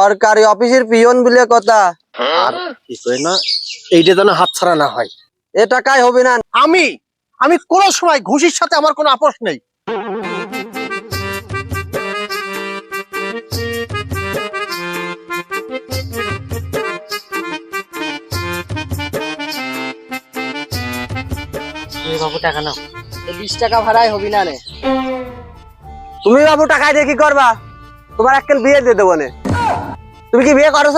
সরকারি অফিসের পিয়ন বলে কথা। আর কিছুই না এইটা যেন হাতছাড়া না হয়। এ টাকায় হবে না। আমি আমি কোন সময় ঘুষির সাথে আমার কোনো আপোষ নেই। বাবু টাকা নাও। বিশ টাকা ভাড়াই হবি না রে তুমি বাবু টাকায় দিয়ে কি করবা? তোমার এককেল বিয়ে দিয়ে দেবো নে। তুমি কি বিয়ে করছ?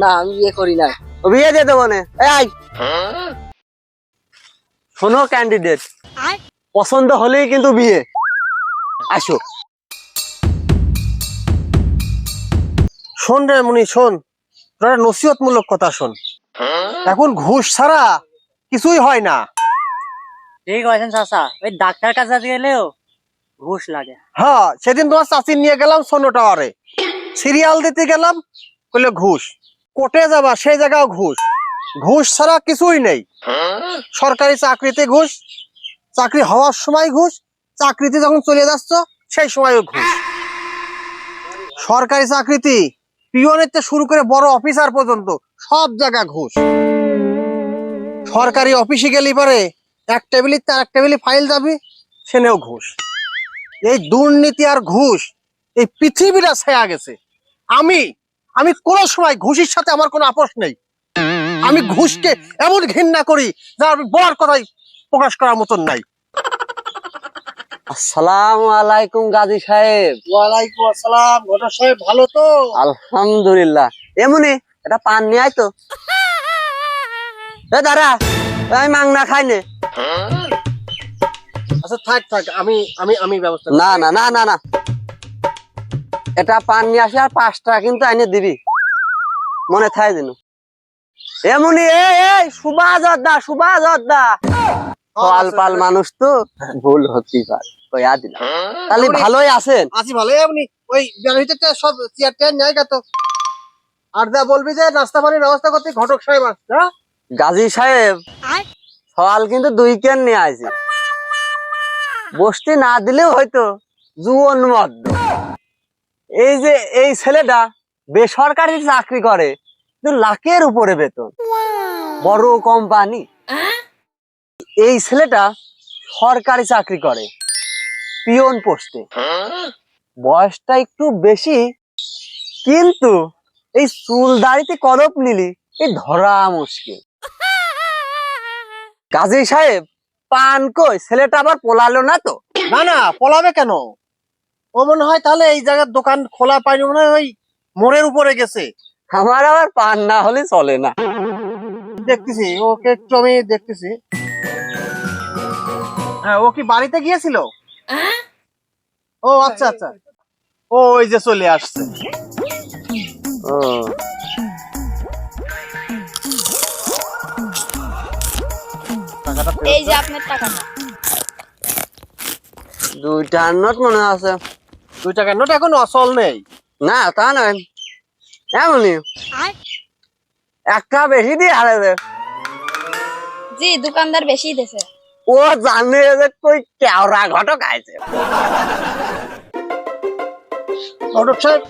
না আমি বিয়ে করি না ও বিয়ে দিয়ে দেবো নে। এই! আই। শোনো ক্যান্ডিডেট পছন্দ হলেই কিন্তু বিয়ে। আসো। শোন রে মুনি শোন। তোরা নসিহতমূলক কথা শোন। এখন ঘুষ ছাড়া কিছুই হয় না। ঠিক আছেন চাচা ওই ডাক্তার কাছে গেলেও ঘুষ লাগে। হ্যাঁ সেদিন তোমার চাচি নিয়ে গেলাম সোনো টাওয়ারে। সিরিয়াল দিতে গেলাম বললে ঘুষ। কোর্টে যাবা, সেই জায়গাও ঘুষ। ঘুষ ছাড়া কিছুই নেই। সরকারি চাকরিতে ঘুষ, চাকরি হওয়ার সময় ঘুষ, চাকরিতে যখন চলে যাচ্ছ, সেই সময়ও ঘুষ। সরকারি চাকরিতে পিওনের শুরু করে বড় অফিসার পর্যন্ত সব জায়গা ঘুষ। সরকারি অফিসে গেলে পরে এক টেবিলে তার এক টেবিলে ফাইল যাবে, সেনেও ঘুষ। এই দুর্নীতি আর ঘুষ, এই পৃথিবীটা ছেয়া গেছে। আমি আমি কোন সময় ঘুষের সাথে আমার কোনো আপোষ নেই। আমি ঘুষকে এমন ঘৃণা করি যা আমি বলার কথাই প্রকাশ করার মতন নাই। আসসালামু আলাইকুম গাজী সাহেব। ওয়ালাইকুম আসসালাম ঘটক সাহেব ভালো তো? আলহামদুলিল্লাহ। এমনি এটা পান নিয়ে আয় তো। এ দাঁড়া আমি মাংনা খাই নে। আচ্ছা থাক থাক আমি আমি আমি ব্যবস্থা না না না না না। এটা পান নিয়ে আসি আর পাঁচ টাকা কিন্তু আইনে দিবি। মনে থাই দিন এমনি এ এই সুবাস দা সুবাস দা পাল পাল মানুষ তো ভুল হতেই পারে। কইয়া দিলাম। তাহলে ভালোই আছেন। আছি ভালো এমনি ওই ব্যানের সব চেয়ার টেয়ার নেয় তো। আর যা বলবি যে নাস্তা পানির ব্যবস্থা করতে ঘটক সাহেব আসছে হ্যাঁ? গাজী সাহেব কিন্তু দুই কেন নিয়ে বসতে না দিলেও হয়তো জুয়ন মদ্য এই যে এই ছেলেটা বেসরকারি চাকরি করে লাখের উপরে বেতন। বড় কোম্পানি এই ছেলেটা সরকারি চাকরি করে পিয়ন পোস্টে। বয়সটা একটু বেশি কিন্তু এই চুল দাড়িতে কলপ নিলি এই ধরা মুশকিল। কাজী সাহেব পান কই? ছেলেটা আবার পোলালো না তো? না না পোলাবে কেন? ও মনে হয় তাহলে এই জায়গার দোকান খোলা পায়নি মনে হয় ওই মোড়ের উপরে গেছে। আমার আবার পান না হলে চলে না। দেখতেছি ওকে একটু আমি দেখতেছি। হ্যাঁ ও কি বাড়িতে গিয়েছিল? ও আচ্ছা আচ্ছা। ও ওই যে চলে আসছে। ও। এই যে আপনার টাকাটা। দুইটা নোট মনে আছে। দুই টাকার নোট এখন অচল নেই। না তা নয়। এমনই একটা বেশি দিয়ে হারে দে। জি দোকানদার বেশি দিছে। ও জানে যে কই কেওড়া ঘটক আইছে। ঘটক সাহেব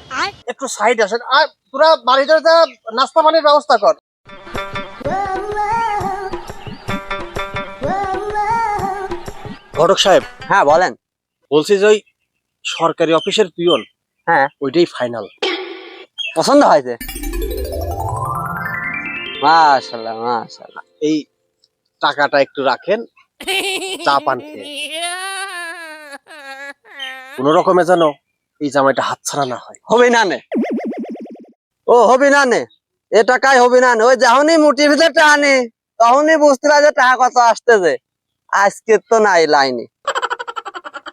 একটু সাইড আসেন। আর তোরা বাড়িতে যা নাস্তা পানির ব্যবস্থা কর। ঘটক সাহেব হ্যাঁ বলেন। বলছি যে ওই সরকারি অফিসের পিয়ন হ্যাঁ। ওইটাই ফাইনাল পছন্দ হয়েছে? মাশাল্লাহ মাশাল্লাহ। এই টাকাটা একটু রাখেন চা পান কোন রকমে যেন এই জামাইটা হাতছাড়া না হয়। হবে না নে ও হবে না নে এ টাকায় হবে না নে ওই যখনই মুটির ভিতরে টানি তখনই বুঝতে পারে টাকা কত আসতেছে। আজকে তো নাই লাইনে।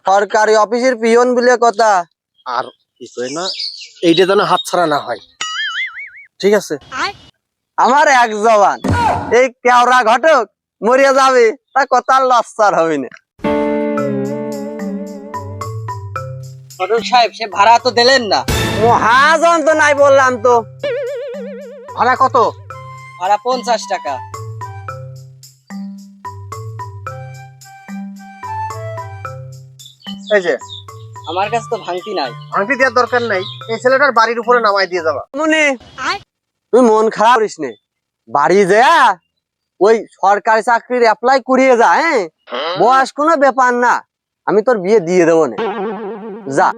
সরকারি অফিসের পিয়ন বলে কথা। আর কিছুই না এইটা যেন হাতছাড়া না হয়। ঠিক আছে? আমার এক জবান এই কেওড়া ঘটক মরিয়া যাবে তা কথা লস্তার হবে না। ঘটক সাহেব সে ভাড়া তো দিলেন না। মহাজন তো নাই বললাম তো। ভাড়া কত? ভাড়া পঞ্চাশ টাকা। এই যে আমার কাছে তো ভাঙতি নাই। ভাঙতি দেওয়ার দরকার নাই। এই ছেলেটার বাড়ির উপরে নামাই দিয়ে যাবা। মনে তুই মন খারাপ করিস নে। বাড়ি যা ওই সরকারি চাকরির অ্যাপ্লাই করিয়ে যা হ্যাঁ। বয়স কোনো ব্যাপার না। আমি তোর বিয়ে দিয়ে দেবো না। যা।